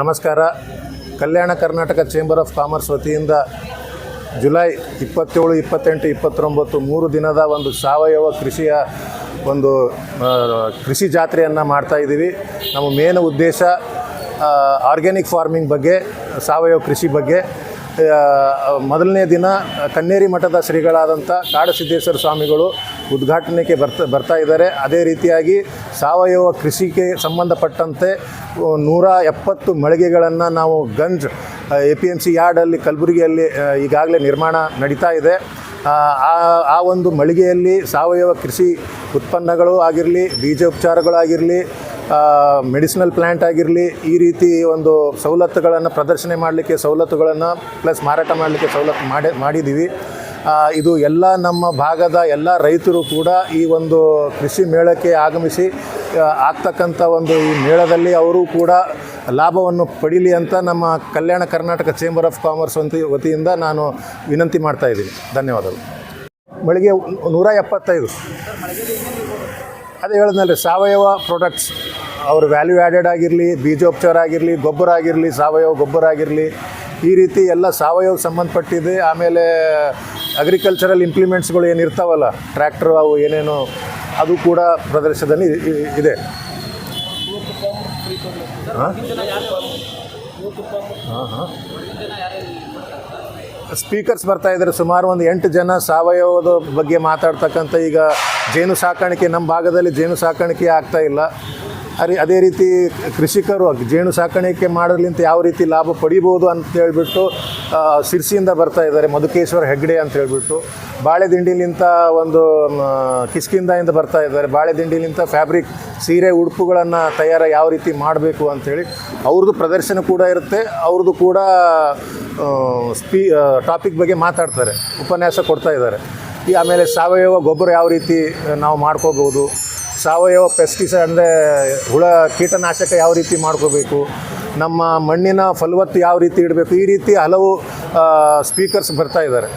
ನಮಸ್ಕಾರ. Kalyana Karnataka chamber of commerce ವತಿಯಿಂದ July ಇಪ್ಪತ್ತೇಳು, ಇಪ್ಪತ್ತೆಂಟು, ಇಪ್ಪತ್ತೊಂಬತ್ತು ಮೂರು ದಿನದ ಒಂದು ಸಾವಯವ ಕೃಷಿಯ ಒಂದು ಕೃಷಿ ಜಾತ್ರೆಯನ್ನು ಮಾಡ್ತಾ ಇದ್ದೀವಿ. ನಮ್ಮ ಮೇನ್ ಉದ್ದೇಶ ಆರ್ಗ್ಯಾನಿಕ್ ಫಾರ್ಮಿಂಗ್ ಬಗ್ಗೆ, ಸಾವಯವ ಕೃಷಿ ಬಗ್ಗೆ. ಮೊದಲನೇ ದಿನ ಕನ್ನೇರಿ ಮಠದ ಶ್ರೀಗಳಾದಂಥ ಕಾಡಸಿದ್ದೇಶ್ವರ ಸ್ವಾಮಿಗಳು ಉದ್ಘಾಟನೆಗೆ ಬರ್ತಾ ಬರ್ತಾ ಇದ್ದಾರೆ. ಅದೇ ರೀತಿಯಾಗಿ ಸಾವಯವ ಕೃಷಿಗೆ ಸಂಬಂಧಪಟ್ಟಂತೆ ನೂರ ಎಪ್ಪತ್ತು ಮಳಿಗೆಗಳನ್ನು ನಾವು Ganj A P M C ಯಾರ್ಡಲ್ಲಿ ಕಲಬುರಗಿಯಲ್ಲಿ ಈಗಾಗಲೇ ನಿರ್ಮಾಣ ನಡೀತಾ ಇದೆ. ಆ, ಒಂದು ಮಳಿಗೆಯಲ್ಲಿ ಸಾವಯವ ಕೃಷಿ ಉತ್ಪನ್ನಗಳು ಆಗಿರಲಿ ಬೀಜೋಪಚಾರಗಳಾಗಿರಲಿ ಮೆಡಿಸಿನಲ್ ಪ್ಲ್ಯಾಂಟ್ ಆಗಿರಲಿ ಈ ರೀತಿ ಒಂದು ಸವಲತ್ತುಗಳನ್ನು ಪ್ರದರ್ಶನ ಮಾಡಲಿಕ್ಕೆ ಸವಲತ್ತುಗಳನ್ನು ಪ್ಲಸ್ ಮಾರಾಟ ಮಾಡಲಿಕ್ಕೆ ಸವಲತ್ತು ಮಾಡಿ ಮಾಡಿದ್ದೀವಿ ಇದು ಎಲ್ಲ ನಮ್ಮ ಭಾಗದ ಎಲ್ಲ ರೈತರು ಕೂಡ ಈ ಒಂದು ಕೃಷಿ ಮೇಳಕ್ಕೆ ಆಗಮಿಸಿ ಆಗ್ತಕ್ಕಂಥ ಒಂದು ಈ ಮೇಳದಲ್ಲಿ ಅವರು ಕೂಡ ಲಾಭವನ್ನು ಪಡೀಲಿ ಅಂತ ನಮ್ಮ Kalyana Karnataka chamber of commerce ಅಂತ ವತಿಯಿಂದ ನಾನು ವಿನಂತಿ ಮಾಡ್ತಾ ಇದ್ದೀನಿ. ಧನ್ಯವಾದಗಳು. ಮಳಿಗೆ ನೂರ ಎಪ್ಪತ್ತೈದು. ಅದೇ ಹೇಳಿದ್ನಲ್ಲ ಸಾವಯವ ಪ್ರಾಡಕ್ಟ್ಸ್ ಅವ್ರ ವ್ಯಾಲ್ಯೂ ಆ್ಯಡೆಡ್ ಆಗಿರಲಿ, ಬೀಜೋಪಚಾರ ಆಗಿರಲಿ, ಗೊಬ್ಬರ ಆಗಿರಲಿ, ಸಾವಯವ ಗೊಬ್ಬರ ಆಗಿರಲಿ ಈ ರೀತಿ ಎಲ್ಲ ಸಾವಯವ ಸಂಬಂಧಪಟ್ಟಿದೆ. ಆಮೇಲೆ ಅಗ್ರಿಕಲ್ಚರಲ್ ಇಂಪ್ಲಿಮೆಂಟ್ಸ್ಗಳು ಏನಿರ್ತಾವಲ್ಲ ಟ್ರ್ಯಾಕ್ಟರ್ ಅವು ಏನೇನು, ಅದು ಕೂಡ ಪ್ರದರ್ಶನದಲ್ಲಿ ಇದೆ. ಸ್ಪೀಕರ್ಸ್ ಬರ್ತಾ ಇದ್ದಾರೆ. ಸುಮಾರು ಒಂದು ಎಂಟು ಜನ ಸಾವಯವದ ಬಗ್ಗೆ ಮಾತಾಡ್ತಕ್ಕಂಥ ಈಗ ಜೇನು ಸಾಕಾಣಿಕೆ ನಮ್ಮ ಭಾಗದಲ್ಲಿ ಜೇನು ಸಾಕಾಣಿಕೆ ಆಗ್ತಾ ಇಲ್ಲ. ಅರಿ ಅದೇ ರೀತಿ ಕೃಷಿಕರು ಜೇನು ಸಾಕಾಣಿಕೆ ಮಾಡೋದ್ಲಿಂತ ಯಾವ ರೀತಿ ಲಾಭ ಪಡಿಬೋದು ಅಂತ ಹೇಳಿಬಿಟ್ಟು ಸಿರ್ಸಿಯಿಂದ ಬರ್ತಾ ಇದ್ದಾರೆ ಮಧುಕೇಶ್ವರ ಹೆಗ್ಡೆ ಅಂತ ಹೇಳ್ಬಿಟ್ಟು. ಬಾಳೆದಿಂಡಿಲಿಂತ ಒಂದು ಕಿಸ್ಕಿಂದಾಯಿಂದ ಬರ್ತಾ ಇದ್ದಾರೆ. ಬಾಳೆದಿಂಡಿಲಿಂತ ಫ್ಯಾಬ್ರಿಕ್ ಸೀರೆ ಉಡುಪುಗಳನ್ನು ತಯಾರ ಯಾವ ರೀತಿ ಮಾಡಬೇಕು ಅಂಥೇಳಿ ಅವ್ರದ್ದು ಪ್ರದರ್ಶನ ಕೂಡ ಇರುತ್ತೆ. ಅವ್ರದ್ದು ಕೂಡ ಸ್ಪೀ ಟಾಪಿಕ್ ಬಗ್ಗೆ ಮಾತಾಡ್ತಾರೆ. ಉಪನ್ಯಾಸ ಕೊಡ್ತಾ ಇದ್ದಾರೆ. ಈ ಆಮೇಲೆ ಸಾವಯವ ಗೊಬ್ಬರ ಯಾವ ರೀತಿ ನಾವು ಮಾಡ್ಕೋಬೋದು ಸಾವಯವ ಪೆಸ್ಟಿಸೈಡ್ ಅಂದರೆ ಹುಳ, ಕೀಟನಾಶಕ ಯಾವ ರೀತಿ ಮಾಡ್ಕೋಬೇಕು, ನಮ್ಮ ಮಣ್ಣಿನ ಫಲವತ್ತು ಯಾವ ರೀತಿ ಇಡಬೇಕು, ಈ ರೀತಿ ಹಲವು ಸ್ಪೀಕರ್ಸ್ ಬರ್ತಾ ಇದ್ದಾರೆ.